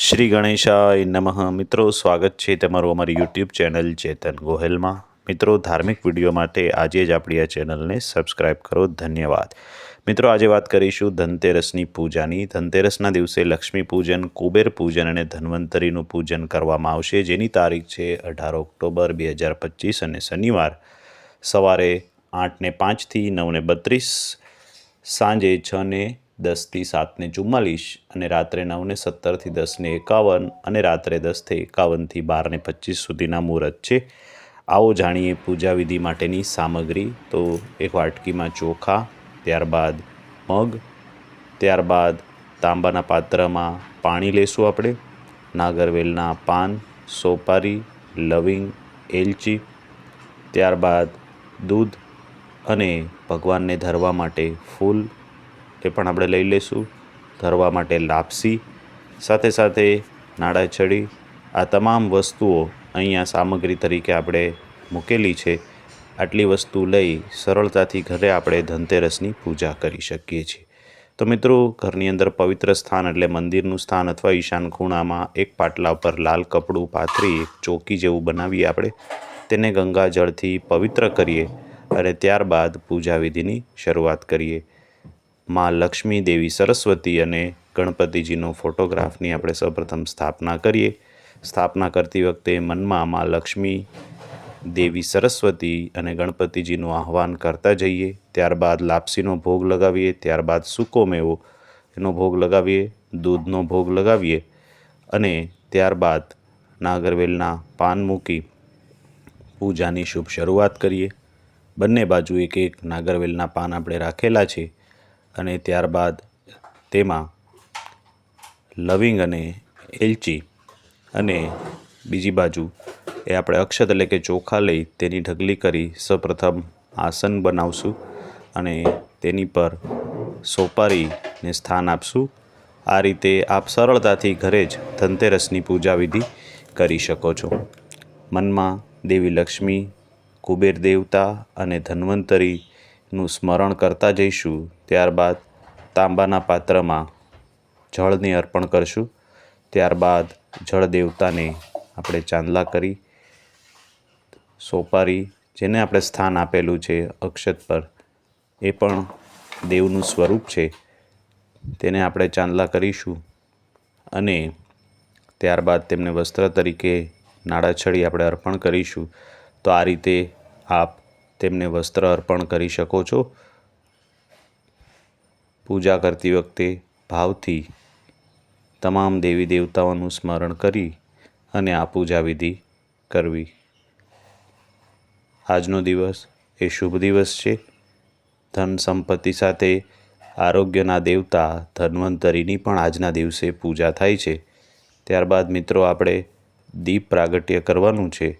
શ્રી ગણેશાય નમઃ. મિત્રો, સ્વાગત છે તમારું અમારી યુટ્યુબ ચેનલ ચેતન ગોહેલમાં. મિત્રો, ધાર્મિક વીડિયો માટે આજે જ આપણી આ ચેનલને સબસ્ક્રાઈબ કરો. ધન્યવાદ. મિત્રો, આજે વાત કરીશું ધનતેરસની પૂજાની. ધનતેરસના દિવસે લક્ષ્મી પૂજન, કુબેર પૂજન અને ધન્વંતરીનું પૂજન કરવામાં આવશે. જેની તારીખ છે અઢાર ઓક્ટોબર બે હજાર પચીસ અને શનિવાર સવારે આઠને પાંચથી નવને બત્રીસ, સાંજે છ ને દસથી સાતને ચુમ્માલીસ અને રાત્રે નવને સત્તરથી દસને એકાવન અને રાત્રે દસથી એકાવનથી બારને પચીસ સુધીના મુહૂર્ત છે. આવો જાણીએ પૂજા વિધિ માટેની સામગ્રી. તો એક વાટકીમાં ચોખા, ત્યારબાદ મગ, ત્યારબાદ તાંબાના પાત્રમાં પાણી લેશું આપણે. નાગરવેલના પાન, સોપારી, લવિંગ, એલચી, ત્યારબાદ દૂધ અને ભગવાનને ધરવા માટે ફૂલ એ પણ આપણે લઈ લઈશું. ધરવા માટે લાપસી, સાથે સાથે નાળાછડી આ તમામ વસ્તુઓ અહીંયા સામગ્રી તરીકે આપણે મૂકેલી છે. આટલી વસ્તુ લઈ સરળતાથી ઘરે આપણે ધનતેરસની પૂજા કરી શકીએ છીએ. તો મિત્રો, ઘરની અંદર પવિત્ર સ્થાન એટલે મંદિરનું સ્થાન અથવા ઈશાન ખૂણામાં એક પાટલા ઉપર લાલ કપડું પાથરી એક ચોકી જેવું બનાવીએ આપણે. તેને ગંગા જળથી પવિત્ર કરીએ અને ત્યારબાદ પૂજા વિધિની શરૂઆત કરીએ. માં લક્ષ્મી દેવી સરસ્વતી અને ગણપતિજીનો ફોટોગ્રાફની આપણે સૌપ્રથમ સ્થાપના કરીએ. સ્થાપના કરતી વખતે મનમાં માં લક્ષ્મી દેવી સરસ્વતી અને ગણપતિજીનું આહ્વાન કરતા જઈએ. ત્યારબાદ લાપસીનો ભોગ લગાવીએ, ત્યારબાદ સૂકો મેવો એનો ભોગ લગાવીએ, દૂધનો ભોગ લગાવીએ અને ત્યારબાદ નાગરવેલના પાન મૂકી પૂજાની શુભ શરૂઆત કરીએ. બંને બાજુ એક એક નાગરવેલના પાન આપણે રાખેલા છે. અને ત્યારબાદ તેમાં લવિંગ અને એલચી અને બીજી બાજુ એ આપણે અક્ષત એટલે કે ચોખા લઈ તેની ઢગલી કરી સૌપ્રથમ આસન બનાવશું અને તેની પર સોપારીને સ્થાન આપશું. આ રીતે આપ સરળતાથી ઘરે જ ધનતેરસની પૂજા વિધિ કરી શકો છો. મનમાં દેવી લક્ષ્મી, કુબેર દેવતા અને ધન્વંતરીનું સ્મરણ કરતા જઈશું, ત્યારબાદ તાંબાના પાત્રમાં જળને અર્પણ કરશું. ત્યારબાદ જળ દેવતાને આપણે ચાંદલા કરી, સોપારી, જેને આપણે સ્થાન આપેલું છે અક્ષત પર, એ પણ દેવનું સ્વરૂપ છે. તેને આપણે ચાંદલા કરીશું અને ત્યારબાદ તેમને વસ્ત્ર તરીકે નાળાછડી આપણે અર્પણ કરીશું. તો આ રીતે આપ તેમને વસ્ત્ર અર્પણ કરી શકો છો. પૂજા કરતી વખતે ભાવથી તમામ દેવી દેવતાઓનું સ્મરણ કરી અને આ પૂજા વિધિ કરવી. આજનો દિવસ એ શુભ દિવસ છે. ધન સંપત્તિ સાથે આરોગ્યના દેવતા ધન્વંતરીની પણ આજના દિવસે પૂજા થાય છે. ત્યારબાદ મિત્રો આપણે દીપ પ્રાગટ્ય કરવાનું છે.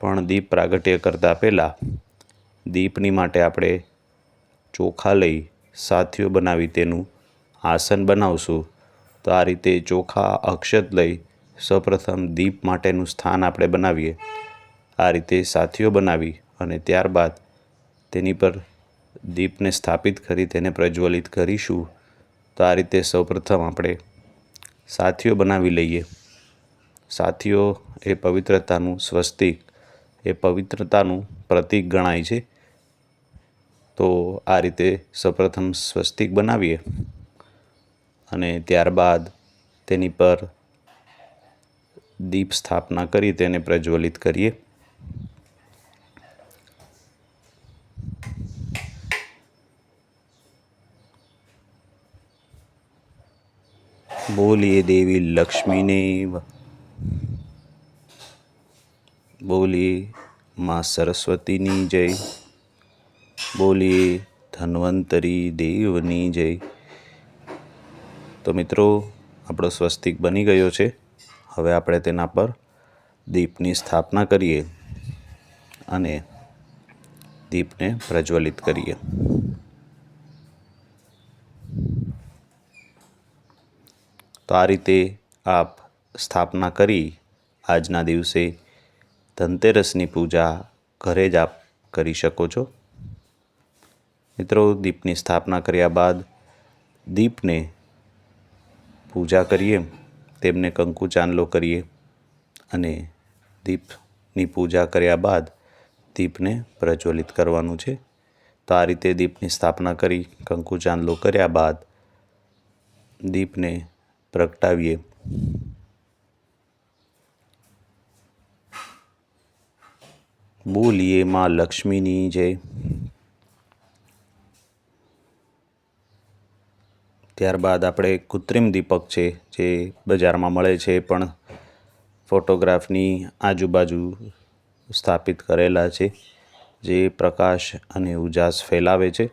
પણ દીપ પ્રાગટ્ય કરતાં પહેલાં દીપની માટે આપણે ચોખા લઈ સાથીઓ બનાવી તેનું આસન બનાવશું. તો આ રીતે ચોખા, અક્ષત લઈ સૌપ્રથમ દીપ માટેનું સ્થાન આપણે બનાવીએ. આ રીતે સાથીઓ બનાવી અને ત્યારબાદ તેની પર દીપને સ્થાપિત કરી તેને પ્રજ્વલિત કરીશું. તો આ રીતે સૌપ્રથમ આપણે સાથીઓ બનાવી લઈએ. સાથીઓ એ પવિત્રતાનું સ્વસ્તિક. એ પવિત્રતાનું પ્રતીક ગણાય છે. તો આ રીતે સૌપ્રથમ સ્વસ્તિક બનાવીએ અને ત્યારબાદ તેની પર દીપ સ્થાપના કરી તેને પ્રજ્વલિત કરીએ. બોલીએ દેવી લક્ષ્મીને બોલીએ માં સરસ્વતીની જય. બોલીએ ધન્વંતરી દેવની જય. તો મિત્રો, આપણો સ્વસ્તિક બની ગયો છે. હવે આપણે તેના પર દીપની સ્થાપના કરીએ અને દીપને પ્રજ્વલિત કરીએ. તો આ રીતે આપ સ્થાપના કરી આજના દિવસે ધનતેરસની પૂજા ઘરે જ આપ કરી શકો છો. મિત્રો, દીપની સ્થાપના કર્યા બાદ દીપને પૂજા કરીએ, તેમને કંકુ ચાંદલો કરીએ અને દીપની પૂજા કર્યા બાદ દીપને પ્રજ્વલિત કરવાનું છે. તો આ રીતે દીપની સ્થાપના કરી, કંકુ ચાંદલો કર્યા બાદ દીપને પ્રગટાવીએ. બોલીએ, માં લક્ષ્મીની જય. ત્યારબાદ આપણે કૃત્રિમ દીપક છે, જે બજારમાં મળે છે, પણ ફોટોગ્રાફની આજુબાજુ સ્થાપિત કરેલા છે, જે પ્રકાશ અને ઉજાસ ફેલાવે છે.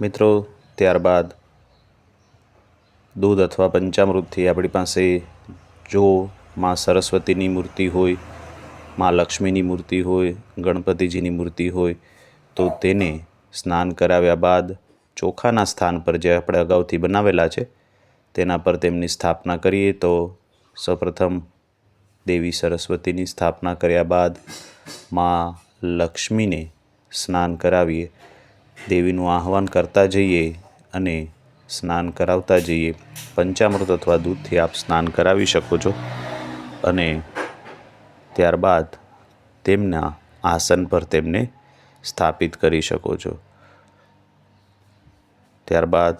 મિત્રો, ત્યારબાદ દૂધ અથવા પંચામૃતથી આપણી પાસે જો માં સરસ્વતીની મૂર્તિ હોય, માં લક્ષ્મીની મૂર્તિ હોય, ગણપતિજીની મૂર્તિ હોય, તો તેને સ્નાન કરાવ્યા બાદ ચોખાના સ્થાન પર જે આપણે અગાઉથી બનાવેલા છે, તેના પર તેમની સ્થાપના કરીએ તો સૌપ્રથમ દેવી સરસ્વતીની સ્થાપના કર્યા બાદમાં લક્ષ્મીને સ્નાન કરાવીએ. દેવીનું આહવાન કરતા જઈએ અને સ્નાન કરાવતા જઈએ. પંચામૃત અથવા દૂધથી આપ સ્નાન કરાવી શકો છો. અને ત્યારબાદ તેમના આસન પર તેમને સ્થાપિત કરી શકો છો. ત્યારબાદ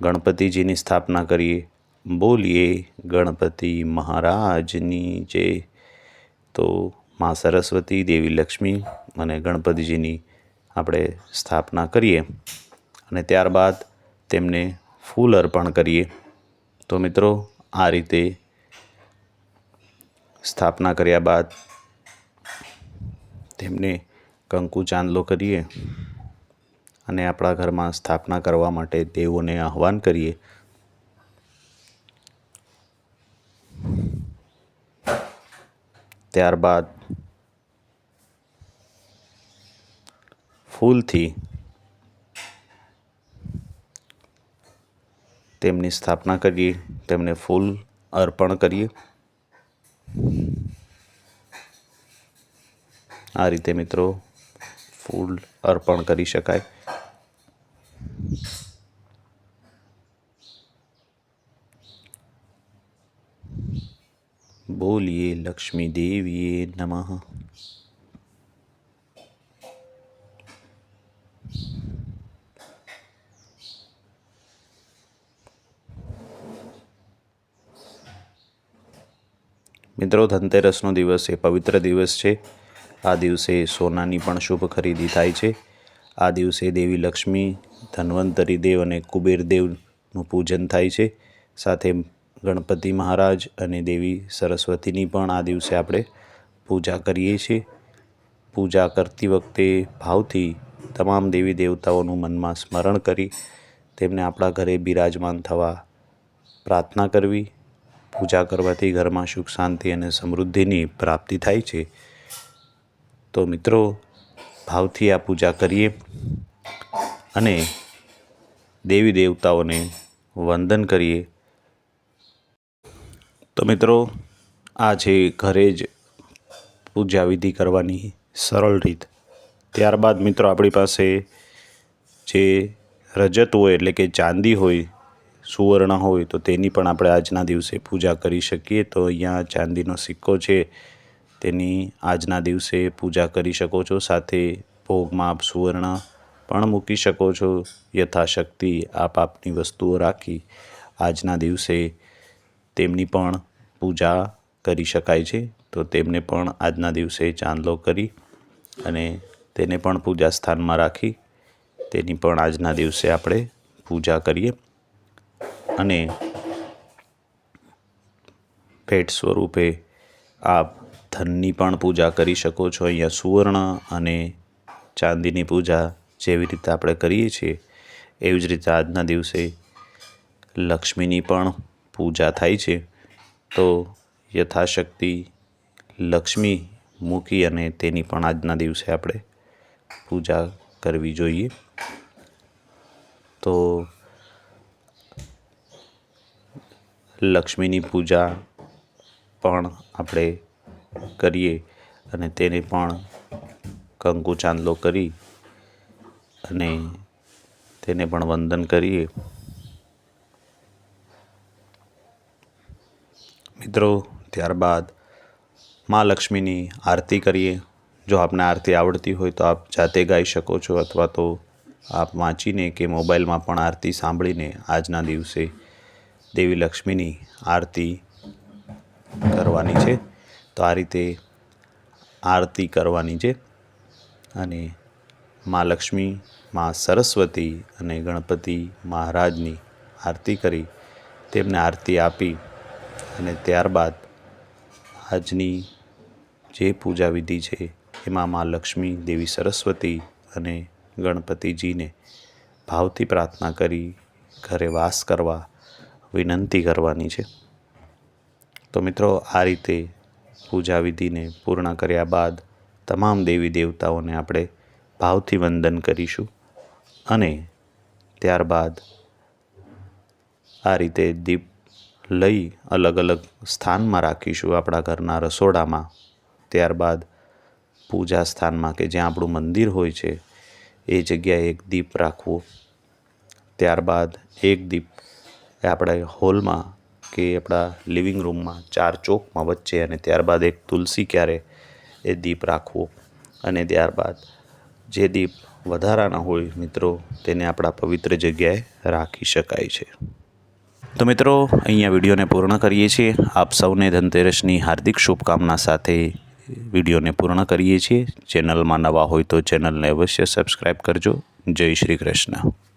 ગણપતિજીની સ્થાપના કરીએ. બોલીએ, ગણપતિ મહારાજની જે. તો મા સરસ્વતી દેવી લક્ષ્મી અને ગણપતિજીની આપણે સ્થાપના કરીએ અને ત્યારબાદ તેમને ફૂલ અર્પણ કરીએ. તો મિત્રો, આ રીતે સ્થાપના કર્યા બાદ તેમને કંકુ ચાંદલો કરીએ અને આપણા ઘરમાં સ્થાપના કરવા માટે દેવોને આહ્વાન કરીએ. ત્યારબાદ ફૂલથી તેમની સ્થાપના કરીએ, તેમને ફૂલ અર્પણ કરીએ. આ રીતે મિત્રો ફૂલ અર્પણ કરી શકાય. બોલીએ લક્ષ્મી દેવીએ નમઃ. મિત્રો, ધનતેરસનો દિવસ એ પવિત્ર દિવસ છે. આ દિવસે સોનાની પણ શુભ ખરીદી થાય છે. આ દિવસે દેવી લક્ષ્મી, ધન્વંતરી દેવ અને કુબેર દેવનું પૂજન થાય છે. સાથે ગણપતિ મહારાજ અને દેવી સરસ્વતીની પણ આ દિવસે આપણે પૂજા કરીએ છીએ. પૂજા કરતી વખતે ભાવથી તમામ દેવી દેવતાઓનું મનમાં સ્મરણ કરી તેમને આપણા ઘરે બિરાજમાન થવા પ્રાર્થના કરવી. પૂજા કરવાથી ઘરમાં સુખ, શાંતિ અને સમૃદ્ધિની પ્રાપ્તિ થાય છે. તો મિત્રો, ભાવથી આ પૂજા કરીએ અને દેવી દેવતાઓને વંદન કરીએ. તો મિત્રો, આ છે ઘરે જ પૂજા વિધિ કરવાની સરળ રીત, ત્યારબાદ મિત્રો આપણી પાસે જે રજત હોય, એટલે કે ચાંદી હોય સુવર્ણ હોય તો તેની પણ આપણે આજના દિવસે પૂજા કરી શકીએ. તો અહીંયા ચાંદીનો સિક્કો છે, તેની આજના દિવસે પૂજા કરી શકો છો. સાથે ભોગમાં આપ સુવર્ણ પણ મૂકી શકો છો. યથાશક્તિ આપ આપની વસ્તુઓ રાખી આજના દિવસે તેમની પણ પૂજા કરી શકાય છે. તો તેમને પણ આજના દિવસે ચાંદલો કરી અને તેને પણ પૂજા સ્થાનમાં રાખી તેની પણ આજના દિવસે આપણે પૂજા કરીએ. અને ભેટ સ્વરૂપે આપ ધનની પણ પૂજા કરી શકો છો. અહીંયા સુવર્ણ અને ચાંદીની પૂજા જેવી રીતે આપણે કરીએ છીએ, એવી જ રીતે આજના દિવસે લક્ષ્મીની પણ પૂજા થાય છે. તો યથાશક્તિ લક્ષ્મી મૂકી અને તેની પણ આજના દિવસે આપણે પૂજા કરવી જોઈએ. તો લક્ષ્મીની પૂજા પણ આપણે કરીએ અને તેને પણ કંકુ ચાંદલો કરી અને તેને પણ વંદન કરીએ. મિત્રો, ત્યારબાદ મા લક્ષ્મીની આરતી કરીએ. જો આપને આરતી આવડતી હોય તો આપ જાતે ગાઈ શકો છો અથવા તો આપ વાંચીને કે મોબાઈલમાં પણ આરતી સાંભળીને આજના દિવસે દેવી લક્ષ્મીની આરતી કરવાની છે. તો આ રીતે આરતી કરવાની છે અને મા લક્ષ્મી, મા સરસ્વતી અને ગણપતિ મહારાજની આરતી કરી, તેમને આરતી આપી અને ત્યારબાદ આજની જે પૂજા વિધિ છે એમાં મા લક્ષ્મી, દેવી સરસ્વતી અને ગણપતિજીને ભાવથી પ્રાર્થના કરી, ઘરે વાસ કરવા વિનંતી કરવાની છે. તો મિત્રો, આ રીતે પૂજા વિધિને પૂર્ણ કર્યા બાદ તમામ દેવી દેવતાઓને આપણે ભાવથી વંદન કરીશું અને ત્યારબાદ આ રીતે દીપ લઈ અલગ અલગ સ્થાનમાં રાખીશું આપણા ઘરના રસોડામાં. ત્યારબાદ પૂજા સ્થાનમાં કે જ્યાં આપણું મંદિર હોય છે, એ જગ્યાએ એક દીપ રાખવો. ત્યારબાદ એક દીપ એ આપણે હોલમાં કે આપણા લિવિંગ રૂમમાં ચાર ચોકમાં વચ્ચે અને ત્યારબાદ એક તુલસી ક્યારે એ દીપ રાખવો. અને ત્યારબાદ જે દીપ વધારાના હોય મિત્રો, તેને આપણા પવિત્ર જગ્યાએ રાખી શકાય છે. તો મિત્રો, અહીંયા વિડીયોને પૂર્ણ કરીએ છીએ. આપ સૌને ધનતેરસની હાર્દિક શુભકામના સાથે વિડીયોને પૂર્ણ કરીએ છીએ. ચેનલમાં નવા હોય તો ચેનલને અવશ્ય સબસ્ક્રાઈબ કરજો. જય શ્રી કૃષ્ણ.